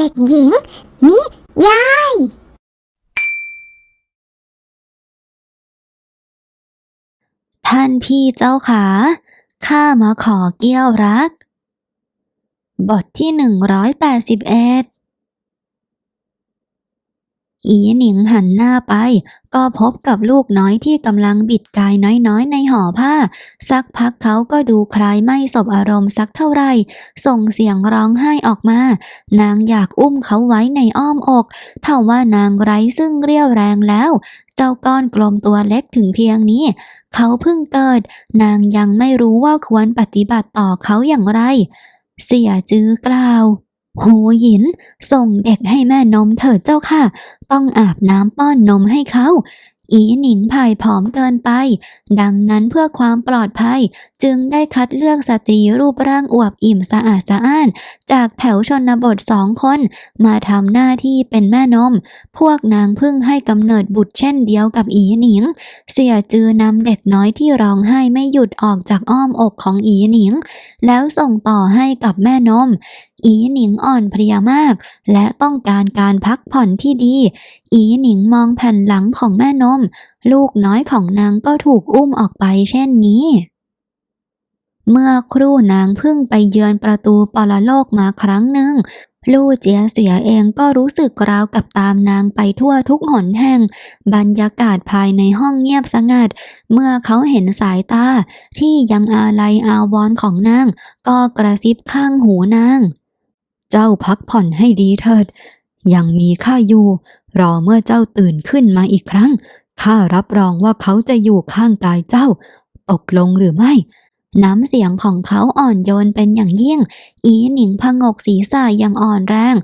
เด็กหญิง นิยาย ท่านพี่เจ้าขา ข้ามาขอเกี้ยวรัก บทที่หนึ่งร้อยแปดสิบเอ็ด อีหนิงหันหน้าไป ก็พบกับลูกน้อยที่กำลังบิดกายน้อยๆ ในห่อผ้า สักพักเขาก็ดูคลายไม่สบอารมณ์สักเท่าไหร่ ส่งเสียงร้องไห้ออกมา นางอยากอุ้มเขาไว้ในอ้อมอกเท่าว่านางไร้ซึ่งเรี่ยวแรงแล้ว เจ้าก้อนกลมตัวเล็กถึงเพียงนี้ เขาเพิ่งเกิด นางยังไม่รู้ว่าควรปฏิบัติต่อเขาอย่างไร เสียจื้อกล่าว โหหยิน ส่งเด็กให้แม่นมเถิดเจ้าค่ะ ต้องอาบน้ำป้อนนมให้เขาอีหนิงผ่ายผอมเกินไป ดังนั้นเพื่อความปลอดภัย จึงได้คัดเลือกสตรีรูปร่างอวบอิ่มสะอาดสะอ้าน จากแถวชนบทสองคน มาทำหน้าที่เป็นแม่นม พวกนางเพิ่งให้กำเนิดบุตรเช่นเดียวกับอีหนิง เสียจือนำเด็กน้อยที่ร้องไห้ไม่หยุดออกจากอ้อมอกของอีหนิง แล้วส่งต่อให้กับแม่นมอีหนิงอ่อนเพลียมาก และต้องการการพักผ่อนที่ดี อีหนิงมองแผ่นหลังของแม่นม ลูกน้อยของนางก็ถูกอุ้มออกไปเช่นนี้ เมื่อครู่นางเพิ่งไปเยือนประตูปรโลกมาครั้งหนึ่งลู่เจียเสียเองก็รู้สึกราวกับตามนางไปทั่วทุกหนแห่ง บรรยากาศภายในห้องเงียบสงัด เมื่อเขาเห็นสายตา ที่ยังอาลัยอาวรของนาง ก็กระซิบข้างหูนาง เจ้าพักผ่อนให้ดีเถิด ยังมีข้าอยู่ รอเมื่อเจ้าตื่นขึ้นมาอีกครั้ง ข้ารับรองว่าเขาจะอยู่ข้างกายเจ้า ตกลงหรือไม่ น้ำเสียงของเขาอ่อนโยนเป็นอย่างยิ่ง อีหนิงพงกศีรษะอย่างอ่อนแรง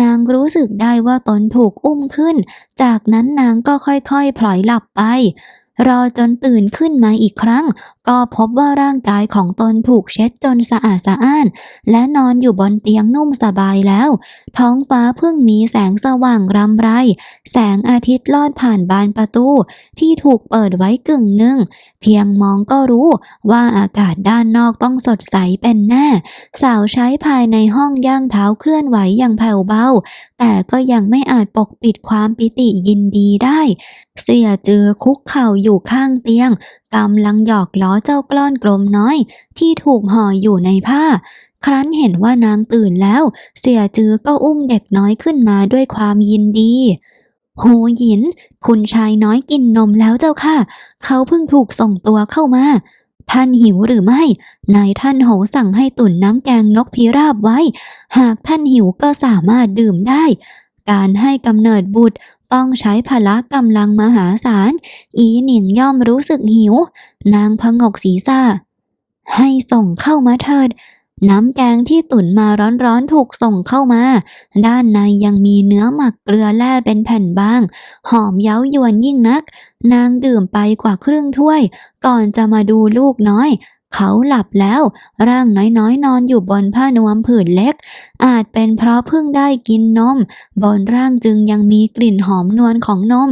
นางรู้สึกได้ว่าตนถูกอุ้มขึ้น จากนั้นนางก็ค่อยๆพลอยหลับไปรอจนตื่นขึ้นมาอีกครั้งก็พบว่าร่างกายของตนถูกเช็ดจนสะอาดสะอ้าน และนอนอยู่บนเตียงนุ่มสบายแล้ว ท้องฟ้าเพิ่งมีแสงสว่างรำไร แสงอาทิตย์ลอดผ่านบานประตู ที่ถูกเปิดไว้กึ่งหนึ่ง เพียงมองก็รู้ว่าอากาศด้านนอกต้องสดใสเป็นแน่ สาวใช้ภายในห้องย่างเท้าเคลื่อนไหวอย่างแผ่วเบา แต่ก็ยังไม่อาจปกปิดความปิติยินดีได้ เสียเจือคุกเข่าอยู่ข้างเตียง กำลังหยอกล้อเจ้ากล้อนกลมน้อย ที่ถูกห่ออยู่ในผ้า ครั้นเห็นว่านางตื่นแล้ว เสียจือก็อุ้มเด็กน้อยขึ้นมาด้วยความยินดีโหหยิน คุณชายน้อยกินนมแล้วเจ้าค่ะ เขาเพิ่งถูกส่งตัวเข้ามา ท่านหิวหรือไม่ นายท่านโหสั่งให้ตุ่นน้ำแกงนกพิราบไว้ หากท่านหิวก็สามารถดื่มได้ การให้กำเนิดบุตรต้องใช้พละกำลังมหาศาล อีหนิงย่อมรู้สึกหิว นางพงกศีรษะให้ส่งเข้ามาเถิด น้ำแกงที่ตุ๋นมาร้อนๆถูกส่งเข้ามา ด้านในยังมีเนื้อหมักเกลือแร่เป็นแผ่นบาง หอมเย้ายวนยิ่งนัก นางดื่มไปกว่าครึ่งถ้วย ก่อนจะมาดูลูกน้อย เขาหลับแล้ว ร่างน้อยๆ นอนอยู่บนผ้านวมผืนเล็ก อาจเป็นเพราะเพิ่งได้กินนม บนร่างจึงยังมีกลิ่นหอมนวลของนม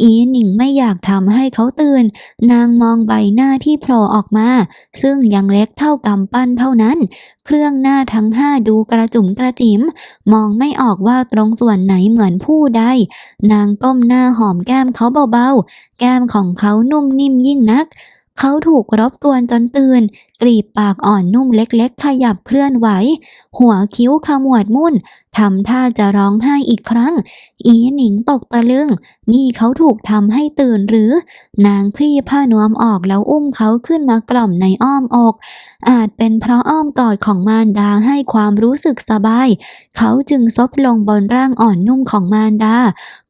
อีหนิงไม่อยากทำให้เขาตื่น นางมองใบหน้าที่โผล่ออกมา ซึ่งยังเล็กเท่ากำปั้นเท่านั้น เครื่องหน้าทั้งห้าดูกระจุ๋มกระจิ๋มมองไม่ออกว่าตรงส่วนไหนเหมือนผู้ใด นางก้มหน้าหอมแก้มเขาเบาๆ แก้มของเขานุ่มนิ่มยิ่งนัก เขาถูกรบกวนจนตื่น กรีบปากอ่อนนุ่มเล็กๆ ขยับเคลื่อนไหว หัวคิ้วขมวดมุ่น ทำท่าจะร้องไห้อีกครั้ง อีหนิงตกตะลึง นี่เขาถูกทำให้ตื่นหรือ นางคลี่ผ้านวมออกแล้วอุ้มเขาขึ้นมากล่อมในอ้อมอก อาจเป็นเพราะอ้อมกอดของมารดาให้ความรู้สึกสบาย เขาจึงซบลงบนร่างอ่อนนุ่มของมารดา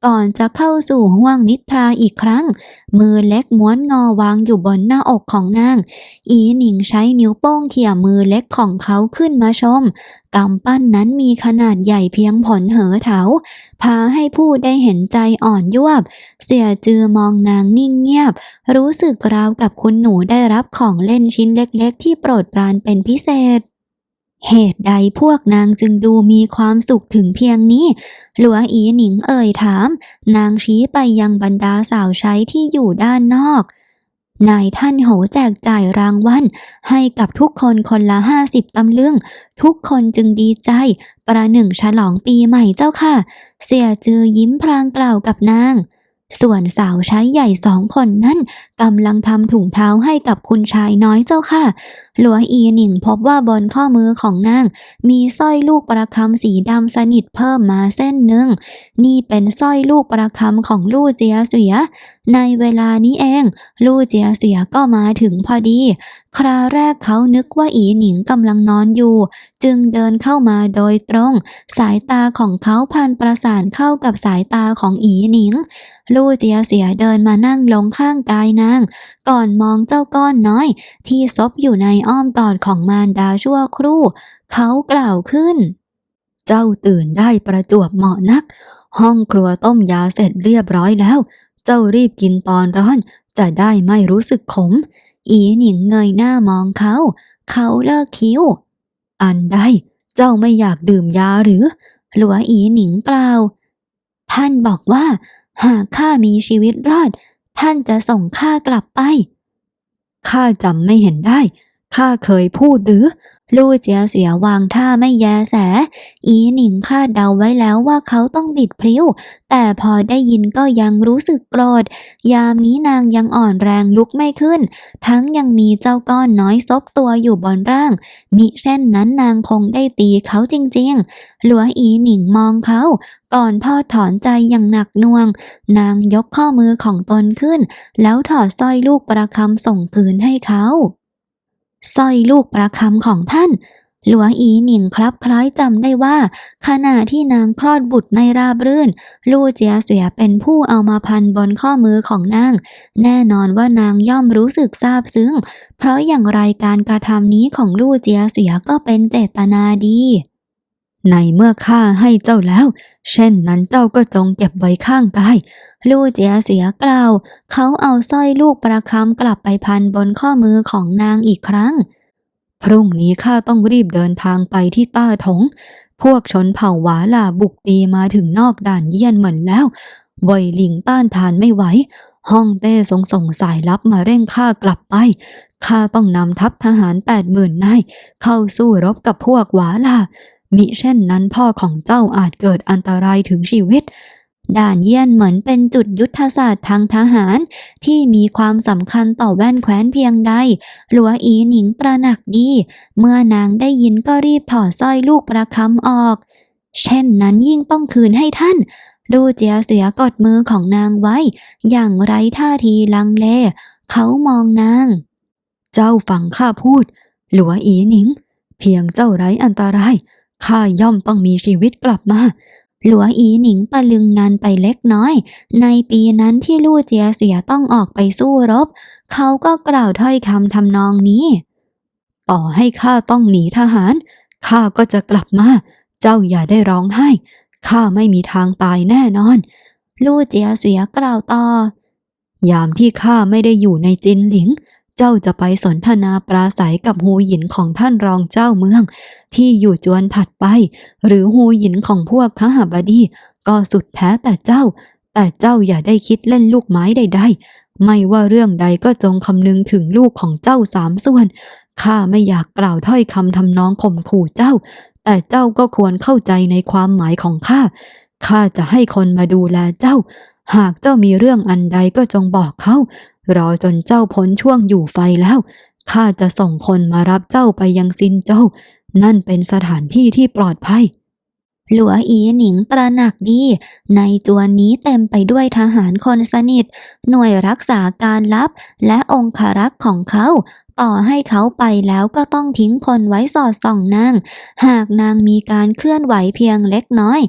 ก่อนจะเข้าสู่ห้วงนิทราอีกครั้ง มือเล็กม้วนงอวางอยู่บนหน้าอกของนาง อีหนิงใช้นิ้วโป้งเขี่ยมือเล็กของเขาขึ้นมาชม กำปั้นนั้นมีขนาดใหญ่เพียงผลเหอเถา พาให้ผู้ได้เห็นใจอ่อนยวบ เสียจือมองนางนิ่งเงียบ รู้สึกราวกับคุณหนูได้รับของเล่นชิ้นเล็กๆ ที่โปรดปรานเป็นพิเศษเหตุใดพวกนางจึงดูมีความสุขถึงเพียงนี้ หลัวอีหนิงเอ่ยถาม นางชี้ไปยังบรรดาสาวใช้ที่อยู่ด้านนอก นายท่านโหแจกจ่ายรางวัลให้กับทุกคนคนละห้าสิบตำลึง ทุกคนจึงดีใจ ประหนึ่งฉลองปีใหม่เจ้าค่ะ เสียจือยิ้มพลางกล่าวกับนาง ส่วนสาวใช้ใหญ่สองคนนั้น กำลังทำถุงเท้าให้กับคุณชายน้อยเจ้าค่ะ หลัวอีหนิงพบว่าบนข้อมือของนาง มีสร้อยลูกประคำสีดำสนิทเพิ่มมาเส้นหนึ่ง นี่เป็นสร้อยลูกประคำของลู่เจียเสีย ในเวลานี้เอง ลู่เจียเสียก็มาถึงพอดี คราแรกเขานึกว่าอีหนิงกำลังนอนอยู่ จึงเดินเข้ามาโดยตรง สายตาของเขาพันประสานเข้ากับสายตาของอีหนิง ลู่เจียเสียเดินมานั่งลงข้างกายนางก่อนมองเจ้าก้อนน้อย ที่ซบอยู่ในอ้อมกอดของมารดาชั่วครู่ เขากล่าวขึ้น เจ้าตื่นได้ประจวบเหมาะนัก ห้องครัวต้มยาเสร็จเรียบร้อยแล้ว เจ้ารีบกินตอนร้อน จะได้ไม่รู้สึกขม อีหนิงเงยหน้ามองเขา เขาเลิกคิ้ว อันใดเจ้าไม่อยากดื่มยาหรือ หลัวอีหนิงกล่าว ท่านบอกว่า หากข้ามีชีวิตรอด ท่านจะส่งข้ากลับไป ข้าจำไม่เห็นได้ ข้าเคยพูดหรือ ลู่เจียเสียวางท่าไม่แยแส อีหนิงคาดเดาไว้แล้วว่าเขาต้องบิดพริ้ว แต่พอได้ยินก็ยังรู้สึกโกรธ ยามนี้นางยังอ่อนแรงลุกไม่ขึ้น ทั้งยังมีเจ้าก้อนน้อยซบตัวอยู่บนร่าง มิเช่นนั้นนางคงได้ตีเขาจริงๆ หลัวอีหนิงมองเขา ก่อนทอดถอนใจอย่างหนักหน่วง นางยกข้อมือของตนขึ้น แล้วถอดสร้อยลูกประคำส่งคืนให้เขา สร้อยลูกประคำของท่าน หลัวอีหนิงครับคล้อยจำได้ว่า ขณะที่นางคลอดบุตรไม่ราบรื่น ลู่เจียเสียเป็นผู้เอามาพันบนข้อมือของนาง แน่นอนว่านางย่อมรู้สึกซาบซึ้ง เพราะอย่างไรการกระทำนี้ของลู่เจียเสียก็เป็นเจตนาดี ในเมื่อข้าให้เจ้าแล้ว เช่นนั้นเจ้าก็จงเก็บไว้ข้างกาย ลู่เจียเสียกล่าว เขาเอาสร้อยลูกประคำกลับไปพันบนข้อมือของนางอีกครั้ง พรุ่งนี้ข้าต้องรีบเดินทางไปที่ต้าถง พวกชนเผ่าหวาลาบุกตีมาถึงนอกด่านเยี่ยนเหมือนแล้วเว่ยหลิงต้านทานไม่ไหวฮ่องเต้ทรงส่งสายลับมาเร่งข้ากลับไป ข้าต้องนำทัพทหารแปดหมื่นนายเข้าสู้รบกับพวกหวาลา มิเช่นนั้นพ่อของเจ้าอาจเกิดอันตรายถึงชีวิต ด่านเยี่ยนเหมือนเป็นจุดยุทธศาสตร์ทางทหาร ที่มีความสำคัญต่อแว่นแคว้นเพียงใด หลัวอีหนิงตระหนักดี เมื่อนางได้ยินก็รีบถอดสร้อยลูกประคำออก เช่นนั้นยิ่งต้องคืนให้ท่านดูเจียเสียกดมือของนางไว้ อย่างไร้ท่าทีลังเล เขามองนาง เจ้าฟังข้าพูด หลัวอีหนิง เพียงเจ้าไร้อันตราย ข้าย่อมต้องมีชีวิตกลับมา หลัวอีหนิงตะลึงงานไปเล็กน้อย ในปีนั้นที่ลู่เจียเสียต้องออกไปสู้รบ เขาก็กล่าวถ้อยคำทำนองนี้ ต่อให้ข้าต้องหนีทหาร ข้าก็จะกลับมา เจ้าอย่าได้ร้องไห้ ข้าไม่มีทางตายแน่นอน ลู่เจียเสียกล่าวต่อ ยามที่ข้าไม่ได้อยู่ในจินหลิง เจ้าจะไปสนทนาปราศัยกับฮูหยินของท่านรองเจ้าเมือง ที่อยู่จวนถัดไป หรือฮูหยินของพวกขหบดี ก็สุดแท้แต่เจ้า แต่เจ้าอย่าได้คิดเล่นลูกไม้ใดๆไม่ว่าเรื่องใดก็จงคำนึงถึงลูกของเจ้าสามส่วนข้าไม่อยากกล่าวถ้อยคำทำนองข่มขู่เจ้า แต่เจ้าก็ควรเข้าใจในความหมายของข้าข้าจะให้คนมาดูแลเจ้า หากเจ้ามีเรื่องอันใดก็จงบอกเขา รอจนเจ้าพ้นช่วงอยู่ไฟแล้วข้าจะส่งคนมารับเจ้าไปยังซินเจ้า นั่นเป็นสถานที่ที่ปลอดภัย หลัวอีหนิงตระหนักดี ในจวนนี้เต็มไปด้วยทหารคนสนิท หน่วยรักษาการลับ และองคารักษ์ของเขา ต่อให้เขาไปแล้วก็ต้องทิ้งคนไว้สอดส่องนาง หากนางมีการเคลื่อนไหวเพียงเล็กน้อย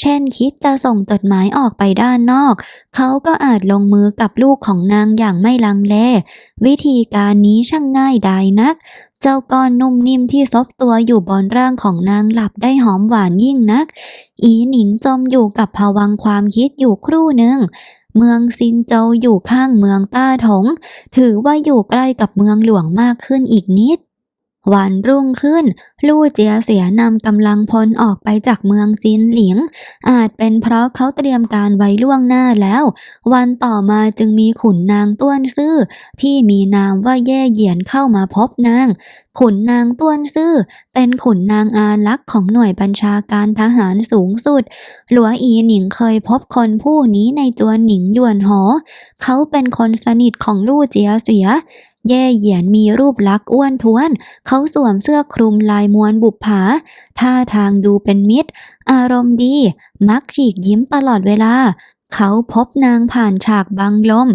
เช่นคิดจะส่งจดหมายออกไปด้านนอก เขาก็อาจลงมือกับลูกของนางอย่างไม่ลังเล วิธีการนี้ช่างง่ายดายนัก เจ้าก้อนนุ่มนิ่มที่ซบตัวอยู่บนร่างของนางหลับได้หอมหวานยิ่งนัก อีหนิงจมอยู่กับภวังค์ความคิดอยู่ครู่หนึ่ง เมืองซินเจาอยู่ข้างเมืองต้าถง ถือว่าอยู่ใกล้กับเมืองหลวงมากขึ้นอีกนิด วันรุ่งขึ้น ลู่เจียเสียนำกำลังพลออกไปจากเมืองจินหลิง อาจเป็นเพราะเขาเตรียมการไว้ล่วงหน้าแล้ว วันต่อมาจึงมีขุนนางต้วนซื่อ ที่มีนามว่าแย่เหยียนเข้ามาพบนาง ขุนนางต้วนซื่อ เป็นขุนนางอารักษ์ของหน่วยบัญชาการทหารสูงสุด หลัวอีหนิงเคยพบคนผู้นี้ในตัวหนิงหยวนหอ เขาเป็นคนสนิทของลู่เจียเสีย แย่เหยียนมีรูปลักษณ์อ้วนท้วน เขาสวมเสื้อคลุมลายมวนบุบผา ท่าทางดูเป็นมิตร อารมณ์ดี มักฉีกยิ้มตลอดเวลา เขาพบนางผ่านฉากบังลม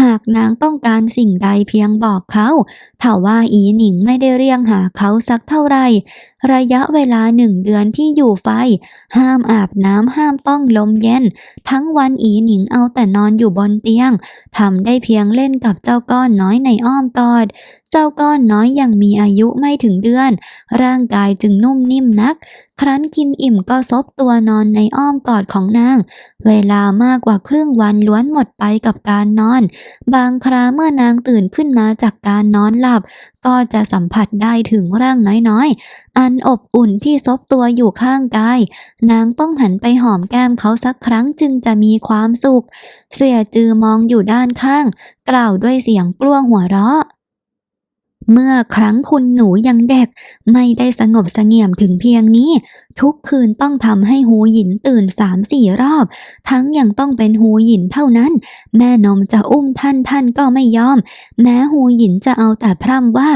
หากนางต้องการสิ่งใดเพียงบอกเขาถ้าว่าอีหนิงไม่ได้เรียงหาเขาสักเท่าไหร่ระยะเวลาหนึ่งเดือนที่อยู่ไฟ ห้ามอาบน้ำห้ามต้องลมเย็น ทั้งวันอีหนิงเอาแต่นอนอยู่บนเตียงทำได้เพียงเล่นกับเจ้าก้อนน้อยในอ้อมกอด เจ้าก้อนน้อยยังมีอายุไม่ถึงเดือน ร่างกายจึงนุ่มนิ่มนัก ครั้นกินอิ่มก็ซบตัวนอนในอ้อมกอดของนาง เวลามากกว่าครึ่งวันล้วนหมดไปกับการนอน บางคราเมื่อนางตื่นขึ้นมาจากการนอนหลับก็จะสัมผัสได้ถึงร่างน้อยๆ อันอบอุ่นที่ซบตัวอยู่ข้างกาย นางต้องหันไปหอมแก้มเขาสักครั้งจึงจะมีความสุข เสียจือมองอยู่ด้านข้าง กล่าวด้วยเสียงกลัวหัวเราะ เมื่อครั้งคุณหนูยังเด็ก ไม่ได้สงบสงี่ยมถึงเพียงนี้ ทุกคืนต้องทำให้หูหยินตื่นสามสี่รอบ ทั้งยังต้องเป็นหูหยินเท่านั้น แม่นมจะอุ้มท่านท่านก็ไม่ยอม แม้หูหยินจะเอาแต่พร่ำว่า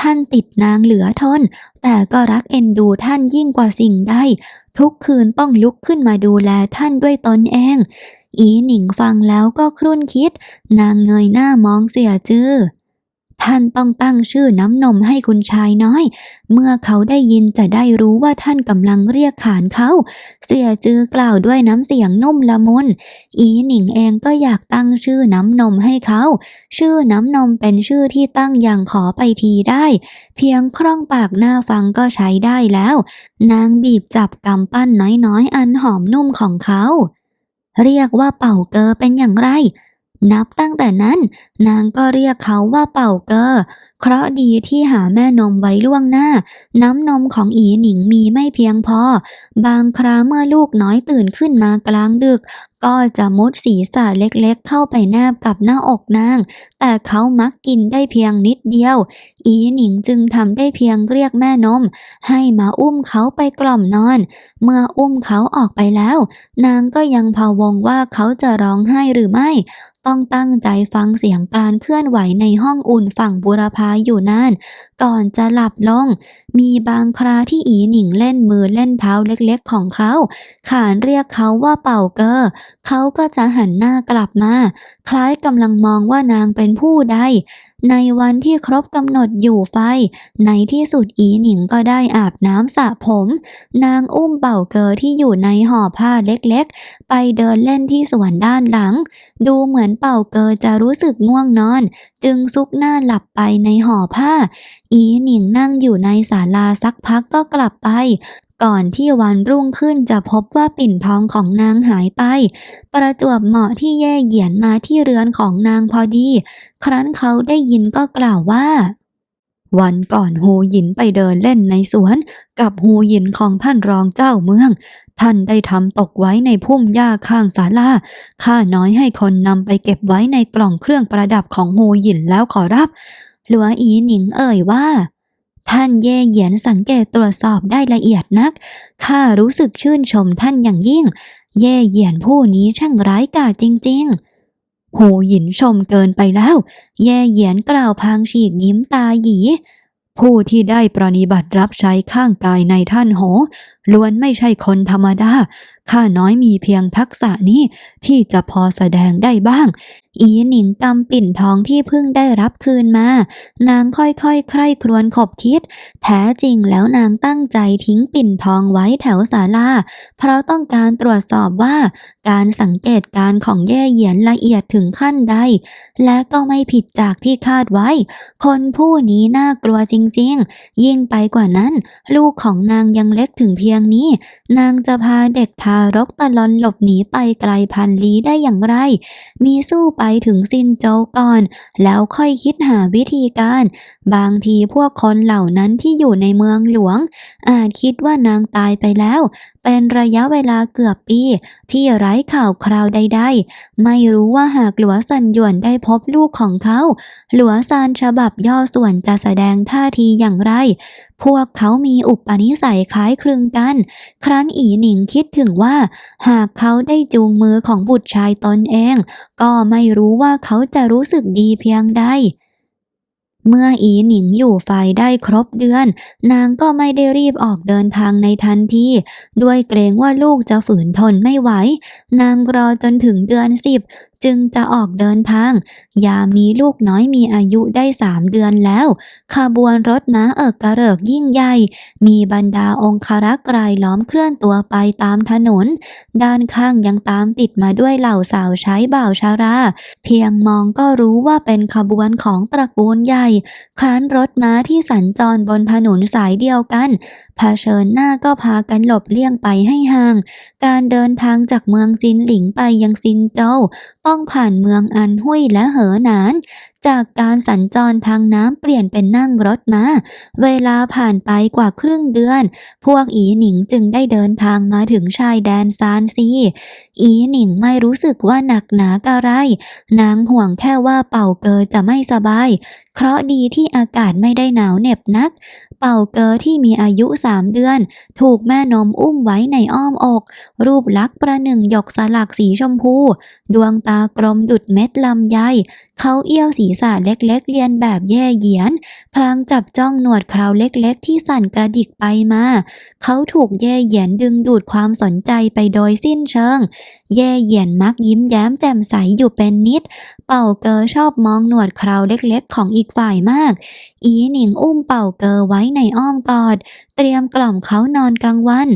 ท่านติดนางเหลือทน แต่ก็รักเอ็นดูท่านยิ่งกว่าสิ่งใดทุกคืนต้องลุกขึ้นมาดูแลท่านด้วยตนเอง อีหนิงฟังแล้วก็ครุ่นคิด นางเงยหน้ามองเสียจื้อ ท่านต้องตั้งชื่อน้ำนมให้คุณชายน้อย เมื่อเขาได้ยินจะได้รู้ว่าท่านกำลังเรียกขานเขา เสียจือกล่าวด้วยน้ำเสียงนุ่มละมุน อีหนิงเองก็อยากตั้งชื่อน้ำนมให้เขา ชื่อน้ำนมเป็นชื่อที่ตั้งอย่างขอไปทีได้ เพียงคล่องปากหน้าฟังก็ใช้ได้แล้ว นางบีบจับกำปั้นน้อยๆ อันหอมนุ่มของเขา เรียกว่าเป่าเกอเป็นอย่างไร นับตั้งแต่นั้น นางก็เรียกเขาว่าเป่าเกอเคราะดีที่หาแม่นมไว้ล่วงหน้า น้ำนมของอีหนิงมีไม่เพียงพอ บางคราเมื่อลูกน้อยตื่นขึ้นมากลางดึก ก็จะมุดศีรษะเล็กๆ เข้าไปแนบกับหน้าอกนาง แต่เขามักกินได้เพียงนิดเดียว อีหนิงจึงทำได้เพียงเรียกแม่นม ให้มาอุ้มเขาไปกล่อมนอน เมื่ออุ้มเขาออกไปแล้ว นางก็ยังพะวงว่าเขาจะร้องไห้หรือไม่ ต้องตั้งใจฟังเสียงการเคลื่อนไหวในห้องอุ่นฝั่งบุรพาอยู่นาน ก่อนจะหลับลง มีบางคราที่อีหนิงเล่นมือเล่นเท้าเล็กๆของเขา ขานเรียกเขาว่าเป่าเกอเขาก็จะหันหน้ากลับมา คล้ายกำลังมองว่านางเป็นผู้ใด ในวันที่ครบกำหนดอยู่ไฟ ในที่สุดอีหนิงก็ได้อาบน้ำสระผม นางอุ้มเป่าเกอที่อยู่ในห่อผ้าเล็กๆ ไปเดินเล่นที่สวนด้านหลัง ดูเหมือนเป่าเกอจะรู้สึกง่วงนอน จึงซุกหน้าหลับไปในห่อผ้า อีหนิงนั่งอยู่ในศาลาสักพักก็กลับไป ก่อนที่วันรุ่งขึ้นจะพบว่าปิ่นทองของนางหายไป ประจวบเหมาะที่แย่เหยียนมาที่เรือนของนางพอดี ครั้นเขาได้ยินก็กล่าวว่า วันก่อนฮูหยินไปเดินเล่นในสวน กับฮูหยินของท่านรองเจ้าเมือง ท่านได้ทำตกไว้ในพุ่มหญ้าข้างศาลาข้าน้อยให้คนนำไปเก็บไว้ในกล่องเครื่องประดับของฮูหยินแล้วขอรับ หลัวอีหนิงเอ่ยว่า ท่านเย่เหยียนสังเกตตรวจสอบได้ละเอียดนัก ข้ารู้สึกชื่นชมท่านอย่างยิ่ง เย่เหยียนผู้นี้ช่างร้ายกาจจริง ๆ หูหยินชมเกินไปแล้ว เย่เหยียนกล่าวพางฉีกยิ้มตาหยีผู้ที่ได้ปรนิบัติรับใช้ข้างกายในท่านโหล้วนไม่ใช่คนธรรมดา ข้าน้อยมีเพียงทักษะนี้ที่จะพอแสดงได้บ้าง อีหนิงกำปิ่นทองที่เพิ่งได้รับคืนมา นางค่อยๆใคร่ครวญขบคิด แท้จริงแล้วนางตั้งใจทิ้งปิ่นทองไว้แถวศาลา เพราะต้องการตรวจสอบว่า การสังเกตการของแย่เหยียนละเอียดถึงขั้นใด และก็ไม่ผิดจากที่คาดไว้ คนผู้นี้น่ากลัวจริงๆ ยิ่งไปกว่านั้น ลูกของนางยังเล็กถึงเพียงนี้ นางจะพาเด็กทาารกตะลอนหลบหนีไปไกลพันลี้ได้อย่างไร มีสู้ไปถึงซินโจก่อน แล้วค่อยคิดหาวิธีการ บางทีพวกคนเหล่านั้นที่อยู่ในเมืองหลวง อาจคิดว่านางตายไปแล้วเป็นระยะเวลาเกือบปี ที่ไร้ข่าวคราวใดๆ ไม่รู้ว่าหากหลัวซันหยวนได้พบลูกของเขา หลัวซานฉบับย่อส่วนจะแสดงท่าทีอย่างไร พวกเขามีอุปนิสัยคล้ายคลึงกัน ครั้นอีหนิงคิดถึงว่า หากเขาได้จูงมือของบุตรชายตนเอง ก็ไม่รู้ว่าเขาจะรู้สึกดีเพียงใด เมื่ออีหนิงอยู่ไฟได้ครบเดือน นางก็ไม่ได้รีบออกเดินทางในทันทีด้วยเกรงว่าลูกจะฝืนทนไม่ไหว นางรอจนถึงเดือนสิบ จึงจะออกเดินทาง ยามนี้ลูกน้อยมีอายุได้สามเดือนแล้ว ขบวนรถม้าเอิกกระเริกยิ่งใหญ่ มีบรรดาองคารักษ์รายล้อมเคลื่อนตัวไปตามถนน ด้านข้างยังตามติดมาด้วยเหล่าสาวใช้บ่าวชารา เพียงมองก็รู้ว่าเป็นขบวนของตระกูลใหญ่ ครั้นรถม้าที่สัญจรบนถนนสายเดียวกันเผชิญหน้าก็พากันหลบเลี่ยงไปให้ห่าง การเดินทางจากเมืองจินหลิงไปยังซินโจวต้องผ่านเมืองอันหุยและเหอหนาน จากการสัญจรทางน้ำเปลี่ยนเป็นนั่งรถม้า เวลาผ่านไปกว่าครึ่งเดือน พวกอีหนิงจึงได้เดินทางมาถึงชายแดนซานซี อีหนิงไม่รู้สึกว่าหนักหนากะไร นางห่วงแค่ว่าเป่าเกอจะไม่สบาย เคราะดีที่อากาศไม่ได้หนาวเหน็บนัก เป่าเกอที่มีอายุสามเดือน ถูกแม่นมอุ้มไว้ในอ้อมอก รูปลักษณ์ประหนึ่งหยกสลักสีชมพู ดวงตากลมดุดเม็ดลำไยเขาเอี้ยวศีษะเล็กๆ เรียนแบบแย่เหยียน พลางจับจ้องหนวดเคราวเล็กๆ ที่สั่นกระดิกไปมา เขาถูกแย่เหยียนดึงดูดความสนใจไปโดยสิ้นเชิง แย่เหยียนมักยิ้มแย้มแจ่มใสอยู่เป็นนิด เป่าเกอชอบมองหนวดเคราวเล็กๆ ของอีกฝ่ายมาก อีหนิงอุ้มเป่าเกอไว้ในอ้อมกอด เตรียมกล่อมเขานอนกลางวัน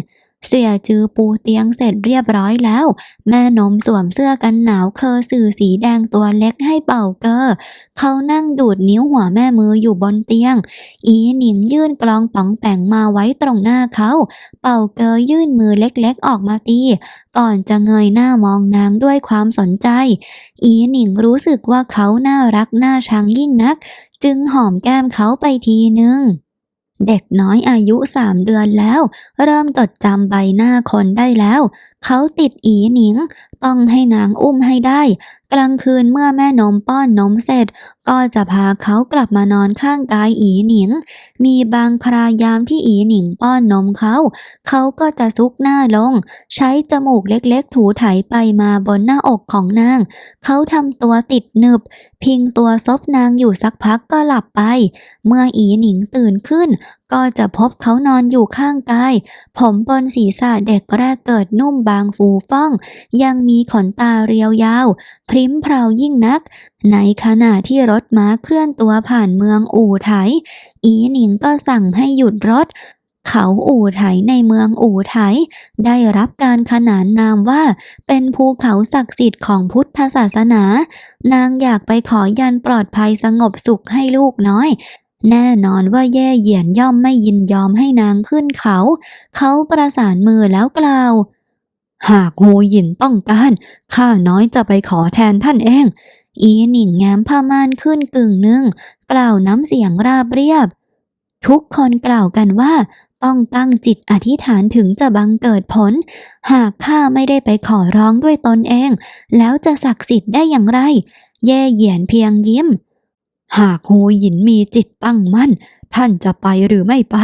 เสียจือปูเตียงเสร็จเรียบร้อยแล้ว แม่นมสวมเสื้อกันหนาวเคอสื่อสีแดงตัวเล็กให้เป่าเกอเขานั่งดูดนิ้วหัวแม่มืออยู่บนเตียง อีหนิงยื่นกลองป๋องแป่งมาไว้ตรงหน้าเขา เป่าเกอยื่นมือเล็กๆออกมาตี ก่อนจะเงยหน้ามองนางด้วยความสนใจ อีหนิงรู้สึกว่าเขาน่ารักน่าชังยิ่งนัก จึงหอมแก้มเขาไปทีนึง เด็กน้อยอายุสามเดือนแล้ว เริ่มจดจำใบหน้าคนได้แล้ว เขาติดอีหนิง ต้องให้นางอุ้มให้ได้ กลางคืนเมื่อแม่นมป้อนนมเสร็จ ก็จะพาเขากลับมานอนข้างกายอีหนิง มีบางครายามที่อีหนิงป้อนนมเขา เขาก็จะซุกหน้าลง ใช้จมูกเล็กๆ ถูไถไปมาบนหน้าอกของนาง เขาทำตัวติดหนึบ พิงตัวซบนางอยู่สักพักก็หลับไป เมื่ออีหนิงตื่นขึ้น ก็จะพบเขานอนอยู่ข้างกาย ผมบนศีรษะเด็กแรกเกิดนุ่มบางฟูฟ่อง ยังมีขนตาเรียวยาว พริ้มเพรายิ่งนัก ในขณะที่รถม้าเคลื่อนตัวผ่านเมืองอู่ไถ อีหนิงก็สั่งให้หยุดรถเขาอู่ไถในเมืองอู่ไถ ได้รับการขนานนามว่า เป็นภูเขาศักดิ์สิทธิ์ของพุทธศาสนา นางอยากไปขอยันปลอดภัยสงบสุขให้ลูกน้อย แน่นอนว่าแย่เหยียนย่อมไม่ยินยอมให้นางขึ้นเขา เขาประสานมือแล้วกล่าว หากฮูหยินต้องการข้าน้อยจะไปขอแทนท่านเอง อีหนิงแง้มผ้าม่านขึ้นกึ่งหนึ่ง กล่าวน้ำเสียงราบเรียบ ทุกคนกล่าวกันว่าต้องตั้งจิตอธิษฐานถึงจะบังเกิดผล หากข้าไม่ได้ไปขอร้องด้วยตนเอง แล้วจะศักดิ์สิทธิ์ได้อย่างไร แย่เหยียนเพียงยิ้ม หากฮูหยินมีจิตตั้งมั่น ท่านจะไปหรือไม่ไป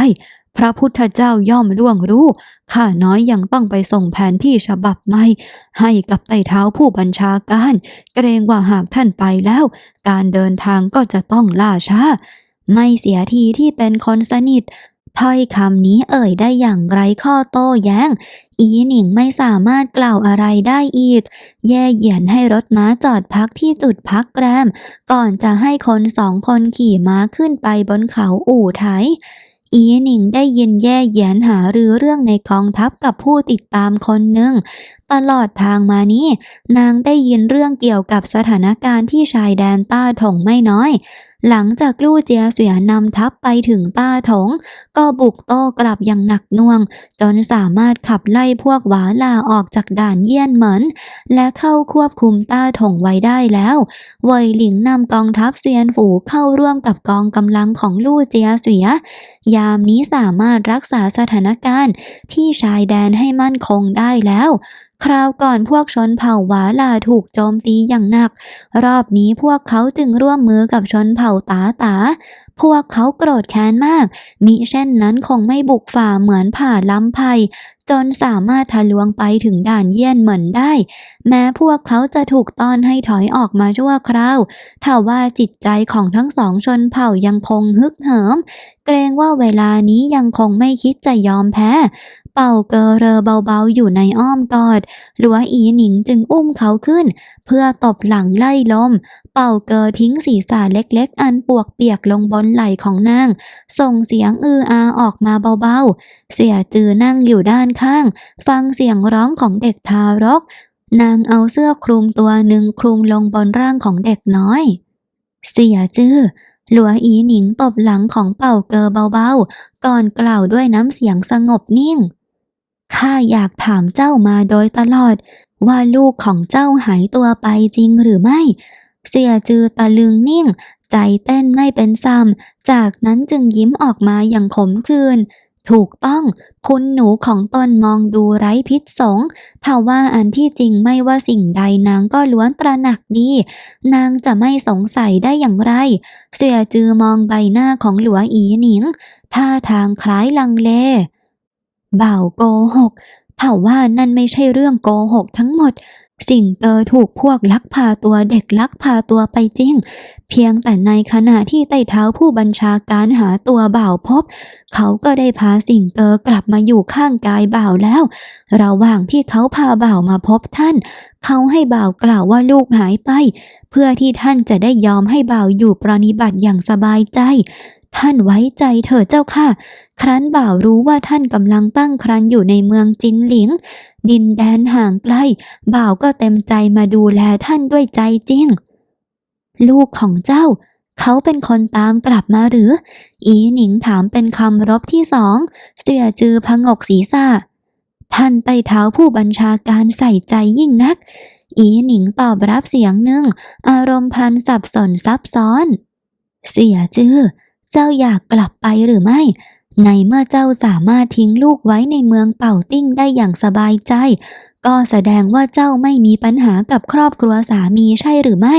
พระพุทธเจ้าย่อมร่วงรู้ ข้าน้อยยังต้องไปส่งแผนที่ฉบับใหม่ ให้กับไต่เท้าผู้บัญชาการ เกรงว่าหากท่านไปแล้ว การเดินทางก็จะต้องล่าช้า ไม่เสียทีที่เป็นคนสนิท ถ้อยคำนี้เอ่ยได้อย่างไรข้อโต้แย้ง อีหนิงไม่สามารถกล่าวอะไรได้อีก แย่เหยียนให้รถม้าจอดพักที่จุดพักแรม ก่อนจะให้คนสองคนขี่ม้าขึ้นไปบนเขาอู่ไถอีหนิงได้ยินแย่เหยียนหารือเรื่องในกองทัพกับผู้ติดตามคนหนึ่ง ตลอดทางมานี้ นางได้ยินเรื่องเกี่ยวกับสถานการณ์ที่ชายแดนต้าถงไม่น้อย หลังจากลู่เจียเสียนำทัพไปถึงต้าถง ก็บุกโต้กลับอย่างหนักหน่วง จนสามารถขับไล่พวกหวาลาออกจากด่านเยี่ยนเหมินและเข้าควบคุมต้าถงไว้ได้แล้วเว่ยหลิงนำกองทัพเซียนฝูเข้าร่วมกับกองกำลังของลู่เจียเสีย ยามนี้สามารถรักษาสถานการณ์ที่ชายแดนให้มั่นคงได้แล้วคราวก่อนพวกชนเผ่าวาลาถูกโจมตีอย่างหนัก รอบนี้พวกเขาจึงร่วมมือกับชนเผ่าตาตา พวกเขาโกรธแค้นมาก มิเช่นนั้นคงไม่บุกฝ่าเหมือนผ่าล้ำไพจนสามารถทะลวงไปถึงด่านเยี่ยนเหมือนได้ แม้พวกเขาจะถูกต้อนให้ถอยออกมาชั่วคราวถ้าว่าจิตใจของทั้งสองชนเผ่ายังคงฮึกเหิม เกรงว่าเวลานี้ยังคงไม่คิดจะยอมแพ้ เป่าเกอเรอเบาๆอยู่ในอ้อมกอดหลัวอีหนิงจึงอุ้มเขาขึ้น เพื่อตบหลังไล่ลม เป่าเกอทิ้งศีรษะเล็กๆ อันปวกเปียกลงบนไหล่ของนาง ส่งเสียงอืออาออกมาเบาๆ เสียตือนั่งอยู่ด้านข้าง ฟังเสียงร้องของเด็กทารก นางเอาเสื้อคลุมตัวหนึ่งคลุมลงบนร่างของเด็กน้อย เสียจื้อหลัวอีหนิงตบหลังของเป่าเกอเบาๆ ก่อนกล่าวด้วยน้ำเสียงสงบนิ่ง ข้าอยากถามเจ้ามาโดยตลอด ว่าลูกของเจ้าหายตัวไปจริงหรือไม่ เสียจือตะลึงนิ่ง ใจเต้นไม่เป็นซ้ำจากนั้นจึงยิ้มออกมาอย่างขมขื่นถูกต้องคุณหนูของตนมองดูไร้พิษสงถ้าว่าอันที่จริงไม่ว่าสิ่งใดนางก็ล้วนตระหนักดี นางจะไม่สงสัยได้อย่างไร เสียจือมองใบหน้าของหลัวอีหนิงท่าทางคล้ายลังเล บ่าวโกหกถ้าว่านั่นไม่ใช่เรื่องโกหกทั้งหมด สิ่งเตอถูกพวกลักพาตัวเด็กลักพาตัวไปจริง เพียงแต่ในขณะที่ไต่เท้าผู้บัญชาการหาตัวบ่าวพบ เขาก็ได้พาสิ่งเตอกลับมาอยู่ข้างกายบ่าวแล้ว ระหว่างที่เขาพาบ่าวมาพบท่าน เขาให้บ่าวกล่าวว่าลูกหายไป เพื่อที่ท่านจะได้ยอมให้บ่าวอยู่ปรนิบัติอย่างสบายใจ ท่านไว้ใจเถิดเจ้าค่ะ ครั้นบ่าวรู้ว่าท่านกำลังตั้งครรภ์อยู่ในเมืองจินหลิง ดินแดนห่างไกล บ่าวก็เต็มใจมาดูแลท่านด้วยใจจริง ลูกของเจ้า เขาเป็นคนตามกลับมาหรือ อีหนิงถามเป็นคำรบที่สอง เสียจือพงกศีรษะท่านไต่เท้าผู้บัญชาการใส่ใจยิ่งนัก อีหนิงตอบรับเสียงหนึ่ง อารมณ์พลันสับสนซับซ้อน เสียจือ เจ้าอยากกลับไปหรือไม่ ในเมื่อเจ้าสามารถทิ้งลูกไว้ในเมืองเป่าติ้งได้อย่างสบายใจ ก็แสดงว่าเจ้าไม่มีปัญหากับครอบครัวสามีใช่หรือไม่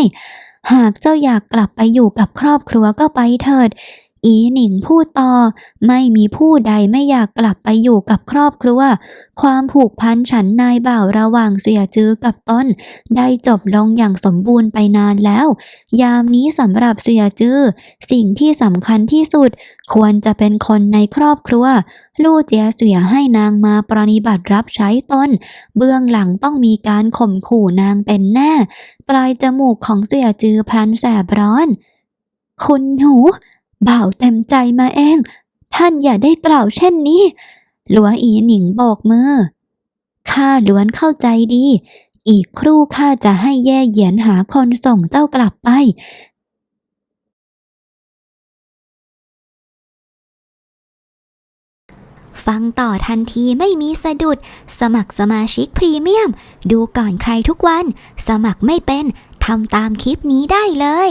หากเจ้าอยากกลับไปอยู่กับครอบครัวก็ไปเถิด อีหนิงพูดต่อ ไม่มีผู้ใดไม่อยากกลับไปอยู่กับครอบครัว ความผูกพันฉันนายบ่าวระหว่างเสียจื้อกับต้น ได้จบลงอย่างสมบูรณ์ไปนานแล้ว ยามนี้สำหรับเสียจื้อ สิ่งที่สำคัญที่สุด ควรจะเป็นคนในครอบครัว ลู่เจียเสียให้นางมาปรนิบัติรับใช้ตนเบื้องหลังต้องมีการข่มขู่นางเป็นแน่ ปลายจมูกของเสียจื้อพลันแสบร้อน คุณหนู บ่าวเต็มใจมาเอง ท่านอย่าได้กล่าวเช่นนี้ หลัวอีหนิงโบกมือ ข้าล้วนเข้าใจดี อีกครู่ข้าจะให้แย่เหยียนหาคนส่งเจ้ากลับไปฟังต่อทันทีไม่มีสะดุด สมัครสมาชิกพรีเมียม ดูก่อนใครทุกวัน สมัครไม่เป็น ทำตามคลิปนี้ได้เลย